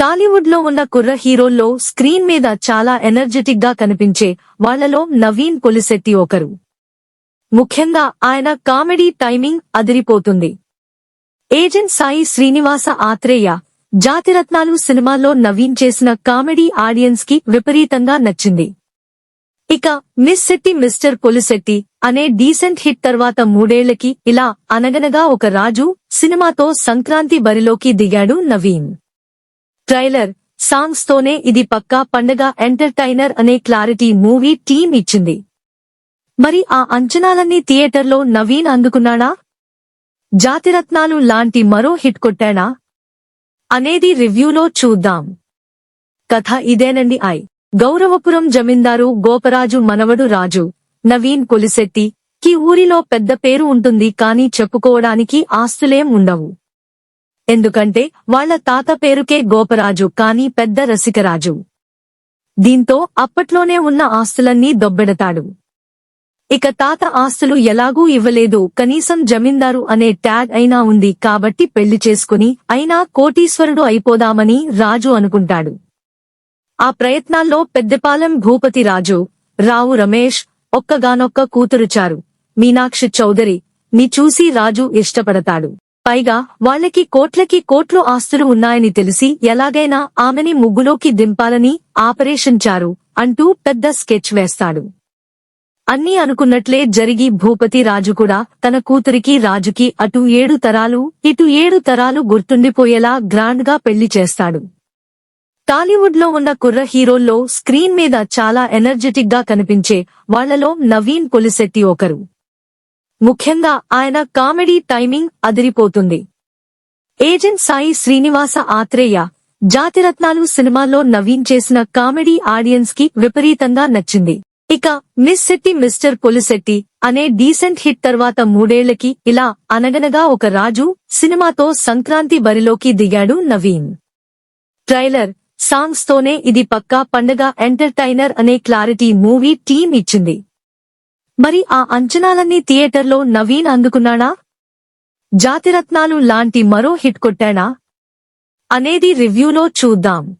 టాలీవుడ్లో ఉన్న కుర్ర హీరోల్లో స్క్రీన్ మీద చాలా ఎనర్జెటిక్గా కనిపించే వాళ్ళలో నవీన్ కొలిశెట్టి ఒకరు. ముఖ్యంగా ఆయన కామెడీ టైమింగ్ అదిరిపోతుంది. ఏజెంట్ సాయి శ్రీనివాస ఆత్రేయ జాతిరత్నాలు సినిమాలో నవీన్ చేసిన కామెడీ ఆడియన్స్కి విపరీతంగా నచ్చింది. ఇక మిస్ శెట్టి మిస్టర్ కొలిశెట్టి అనే డీసెంట్ హిట్ తర్వాత మూడేళ్ళకి ఇలా అనగనగా ఒక రాజు సినిమాతో సంక్రాంతి బరిలోకి దిగాడు నవీన్. ట్రైలర్ సాంగ్స్ తోనే ఇది పక్కా పండగ ఎంటర్టైనర్ అనే క్లారిటీ మూవీ టీం ఇచ్చింది. మరి ఆ అంచనాలన్నీ థియేటర్లో నవీన్ అందుకున్నాడా? జాతిరత్నాలు లాంటి మరో హిట్ కొట్టాడా? అనేది రివ్యూలో చూద్దాం. కథ ఇదేనండి ఐ. గౌరవపురం జమీందారు గోపరాజు మనవడు రాజు. నవీన్ కొలిశెట్టి. కి ఊరిలో పెద్ద పేరు ఉంటుంది కానీ చెప్పుకోవడానికి ఆస్తులేం ఉండవు. ఎందుకంటే వాళ్ళ తాత పేరుకే గోపరాజు కానీ పెద్ద రసికరాజు. దీంతో అప్పట్లోనే ఉన్న ఆస్తులన్నీ దొబ్బెడతాడు. ఇక తాత ఆస్తులు ఎలాగూ ఇవ్వలేదు కనీసం జమీందారు అనే ట్యాగ్ అయినా ఉంది కాబట్టి పెళ్ళి చేసుకుని అయినా కోటీశ్వరుడు అయిపోదామని రాజు అనుకుంటాడు. ఆ ప్రయత్నాల్లో పెద్దపాలెం భూపతి రాజు రావు రమేష్ ఒక్కగానొక్క కూతురుచారు మీనాక్షి చౌదరి ని చూసి రాజు ఇష్టపడతాడు. పైగా వాళ్ళకి కోట్లకి కోట్లు ఆస్తులు ఉన్నాయని తెలిసి ఎలాగైనా ఆమెని ముగ్గులోకి దింపాలని ఆపరేషన్ చారు అంటూ పెద్ద స్కెచ్ వేస్తాడు. అన్నీ అనుకున్నట్లే జరిగి భూపతి రాజు కూడా తన కూతురికి రాజుకి అటు ఏడు తరాలు ఇటు ఏడు తరాలు గుర్తుండిపోయేలా గ్రాండ్గా పెళ్ళి చేస్తాడు. టాలీవుడ్లో ఉన్న కుర్ర హీరోల్లో స్క్రీన్ మీద చాలా ఎనర్జెటిక్గా కనిపించే వాళ్ళలో నవీన్ పొలిశెట్టి ఒకరు. ముఖ్యంగా ఆయన కామెడీ టైమింగ్ అదిరిపోతుంది. ఏజెంట్ సాయి శ్రీనివాస ఆత్రేయ జాతిరత్నాలు సినిమాలో నవీన్ చేసిన కామెడీ ఆడియన్స్కి విపరీతంగా నచ్చింది. ఇక మిస్ శెట్టి మిస్టర్ పొలిశెట్టి అనే డీసెంట్ హిట్ తర్వాత మూడేళ్ళకి ఇలా అనగనగా ఒక రాజు సినిమాతో సంక్రాంతి బరిలోకి దిగాడు నవీన్. ట్రైలర్ సాంగ్స్ తోనే ఇది పక్కా పండగ ఎంటర్టైనర్ అనే క్లారిటీ మూవీ టీం ఇచ్చింది. మరి ఆ అంచనాలన్నీ థియేటర్లో నవీన్ అందుకున్నాడా? జాతిరత్నాలు లాంటి మరో హిట్ కొట్టాడా? అనేది రివ్యూలో చూద్దాం.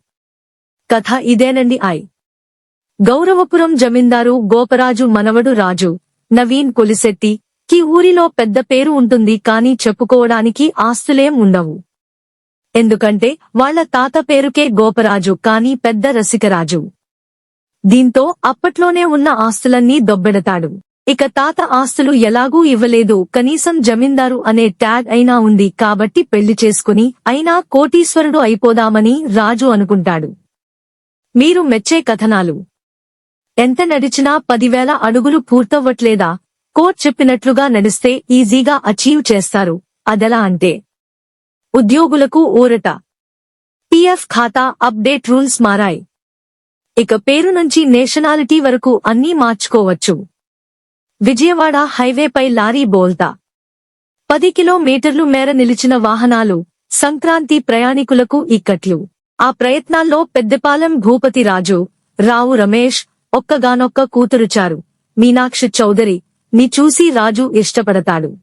కథ ఇదేనండి ఐ. గౌరవపురం జమీందారు గోపరాజు మనవడు రాజు. నవీన్ కొలిశెట్టి. కి ఊరిలో పెద్ద పేరు ఉంటుంది కానీ చెప్పుకోవడానికి ఆస్తులేం ఉండవు. ఎందుకంటే వాళ్ళ తాత పేరుకే గోపరాజు కానీ పెద్ద రసికరాజు. దీంతో అప్పట్లోనే ఉన్న ఆస్తులన్నీ దొబ్బెడతాడు. ఇక తాత ఆస్తులు ఎలాగూ ఇవ్వలేదు. కనీసం జమీందారు అనే ట్యాగ్ అయినా ఉంది కాబట్టి పెళ్ళి చేసుకుని అయినా కోటీశ్వరుడు అయిపోదామని రాజు అనుకుంటాడు. మీరు మెచ్చే కథనాలు. ఎంత నడిచినా పదివేల అడుగులు పూర్తవ్వట్లేదా? కోర్ట్ చెప్పినట్లుగా నడిస్తే ఈజీగా అచీవ్ చేస్తారు. అదెలా అంటే? ఉద్యోగులకు ఊరట. పిఎఫ్ ఖాతా అప్డేట్ రూల్స్ మారాయి. ఇక పేరు నుంచి నేషనాలిటీ వరకు అన్నీ మార్చుకోవచ్చు. విజయవాడ హైవేపై లారీ బోల్తా. పది కిలోమీటర్లు మేర నిలిచిన వాహనాలు సంక్రాంతి ప్రయాణికులకు ఇక్కట్లు. ఆ ప్రయత్నాల్లో పెద్దపాలెం భూపతి రాజు రావు రమేష్ ఒక్కగానొక్క కూతురుచారు మీనాక్షి చౌదరి ని చూసి రాజు ఇష్టపడతాడు.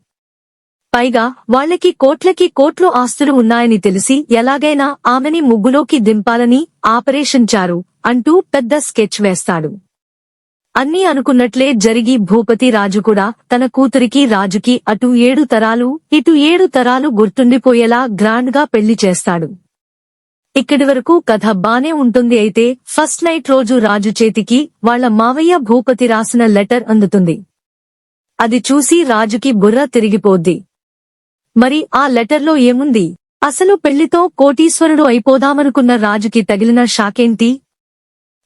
పైగా వాళ్ళకి కోట్లకి కోట్లు ఆస్తులు ఉన్నాయని తెలిసి ఎలాగైనా ఆమెని ముగ్గులోకి దింపాలని ఆపరేషన్ చారు అంటూ పెద్ద స్కెచ్ వేస్తాడు. అన్నీ అనుకున్నట్లే జరిగి భూపతి రాజు కూడా తన కూతురికి రాజుకి అటు ఏడు తరాలు ఇటు ఏడు తరాలు గుర్తుండిపోయేలా గ్రాండ్గా పెళ్ళి చేస్తాడు. ఇక్కడి వరకు కథ బానే ఉంటుంది అయితే ఫస్ట్ నైట్ రోజు రాజు చేతికి వాళ్ళ మావయ్య భూపతి రాసిన లెటర్ అందుతుంది. అది చూసి రాజుకి బుర్ర తిరిగిపోద్ది. మరి ఆ లెటర్లో ఏముంది? అసలు పెళ్ళితో కోటీశ్వరుడు అయిపోదామనుకున్న రాజుకి తగిలిన షాకేంటి?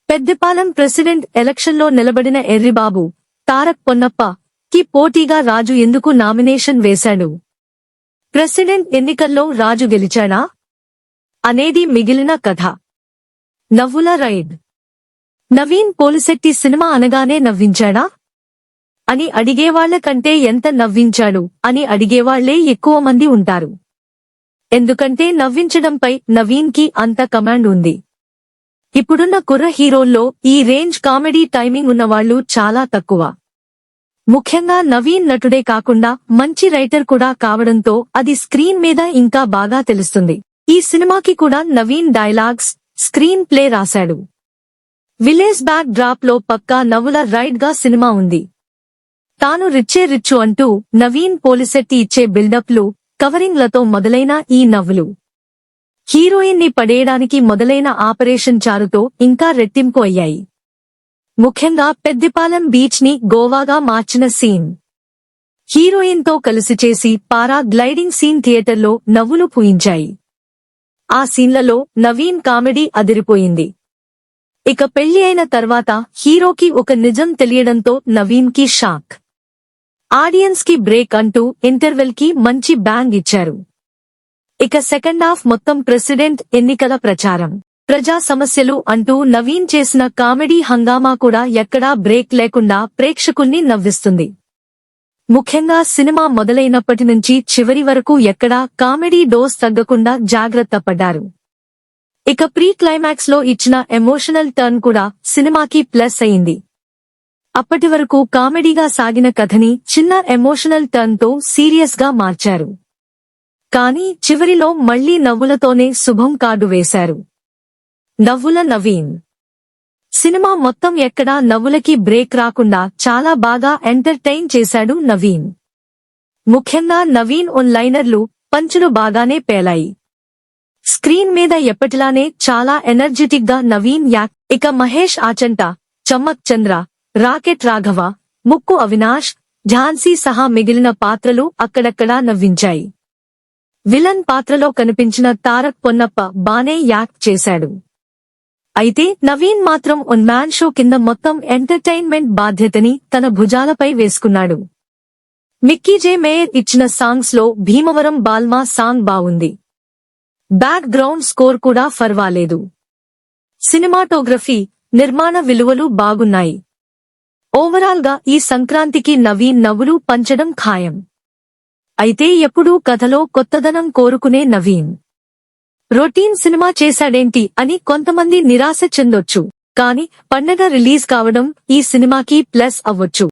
పెద్దపాలెం ప్రెసిడెంట్ ఎలక్షన్లో నిలబడిన ఎర్రిబాబు తారక్ పొన్నప్ప కి పోటీగా రాజు ఎందుకు నామినేషన్ వేశాడు? ప్రెసిడెంట్ ఎన్నికల్లో రాజు గెలిచాడా? అనేది మిగిలిన కథ. నవ్వుల రైడ్. నవీన్ పోలిశెట్టి సినిమా అనగానే నవ్వించాడా? అని అడిగేవాళ్ళ కంటే ఎంత నవ్వించాడు అని అడిగేవాళ్ళే ఎక్కువ మంది ఉంటారు. ఎందుకంటే నవ్వించడంపై నవీన్కి అంత కమాండ్ ఉంది. ఇప్పుడున్న కుర్ర హీరోల్లో ఈ రేంజ్ కామెడీ టైమింగ్ ఉన్నవాళ్ళు చాలా తక్కువ. ముఖ్యంగా నవీన్ నటుడే కాకుండా మంచి రైటర్ కూడా కావడంతో అది స్క్రీన్ మీద ఇంకా బాగా తెలుస్తుంది. ఈ సినిమాకి కూడా నవీన్ డైలాగ్స్ స్క్రీన్ ప్లే రాశాడు. విలేజ్ బ్యాక్ డ్రాప్లో పక్కా నవ్వుల రైడ్గా సినిమా ఉంది. తాను రిచ్చే రిచ్చు అంటూ నవీన్ పోలిసెట్టి ఇచ్చే బిల్డప్లు కవరింగ్లతో మొదలైన ఈ నవ్వులు. హీరోయిన్ని పడేయడానికి మొదలైన ఆపరేషన్ చారుతో ఇంకా రెట్టింపు అయ్యాయి. ముఖ్యంగా పెద్దిపాలెం బీచ్ని గోవాగా మార్చిన సీన్. హీరోయిన్తో కలిసి చేసి పారా గ్లైడింగ్ సీన్ థియేటర్లో నవ్వులు పూయించాయి. ఆ సీన్లలో నవీన్ కామెడీ అదిరిపోయింది. ఇక పెళ్ళి అయిన తర్వాత హీరోకి ఒక నిజం తెలియడంతో నవీన్కి షాక్. ఆడియన్స్కి బ్రేక్ అంటూ ఇంటర్వెల్కి మంచి బ్యాంగ్ ఇచ్చారు. ఇక సెకండ్ హాఫ్ మొత్తం ప్రెసిడెంట్ ఎన్నికల ప్రచారం. ప్రజా సమస్యలు అంటూ నవీన్ చేసిన కామెడీ హంగామా కూడా ఎక్కడా బ్రేక్ లేకుండా ప్రేక్షకుల్ని నవ్విస్తుంది. ముఖ్యంగా సినిమా మొదలైనప్పటి నుంచి చివరి వరకు ఎక్కడా కామెడీ డోస్ తగ్గకుండా జాగ్రత్త పడ్డారు. ఇక ప్రీ క్లైమాక్స్లో ఇచ్చిన ఎమోషనల్ టర్న్ కూడా సినిమాకి ప్లస్ అయింది. అప్పటి వరకు కామెడీగా సాగిన కథని చిన్న ఎమోషనల్ టర్న్తో సీరియస్గా మార్చారు. కానీ చివరిలో మళ్ళీ నవ్వులతోనే శుభం కార్డు వేశారు. నవ్వుల నవీన్. సినిమా మొత్తం ఎక్కడా నవ్వులకి బ్రేక్ రాకుండా చాలా బాగా ఎంటర్టైన్ చేశాడు నవీన్. ముఖ్యంగా నవీన్ ఓన్ లైనర్లు పంచులు బాగానే పేలాయి. స్క్రీన్ మీద ఎప్పటిలానే చాలా ఎనర్జెటిక్గా నవీన్ యాక్ ఇక మహేష్ ఆచంట చమ్మక్ చంద్ర రాకెట్ రాఘవ ముక్కు అవినాష్ ఝాన్సీ సహా మిగిలిన పాత్రలు అక్కడక్కడా నవ్వించాయి. విలన్ పాత్రలో కనిపించిన తారక్ పొన్నప్ప బానే యాక్ట్ చేశాడు. అయితే నవీన్ మాత్రం ఉన్ మ్యాన్ షో కింద మొత్తం ఎంటర్టైన్మెంట్ బాధ్యతని తన భుజాలపై వేసుకున్నాడు. మిక్కీ జే మేయర్ ఇచ్చిన సాంగ్స్లో భీమవరం బాల్మా సాంగ్ బావుంది. బ్యాక్ గ్రౌండ్ స్కోర్ కూడా ఫర్వాలేదు. సినిమాటోగ్రఫీ నిర్మాణ విలువలు బాగున్నాయి. ఓవరాల్గా ఈ సంక్రాంతికి నవీన్ నవ్వులు పంచడం ఖాయం. అయితే ఎప్పుడూ కథలో కొత్తదనం కోరుకునే నవీన్. రొటీన్ సినిమా చేశాడేంటి అని కొంతమంది నిరాశ చెందొచ్చు. కాని పండగ రిలీజ్ కావడం ఈ సినిమాకి ప్లస్ అవ్వొచ్చు.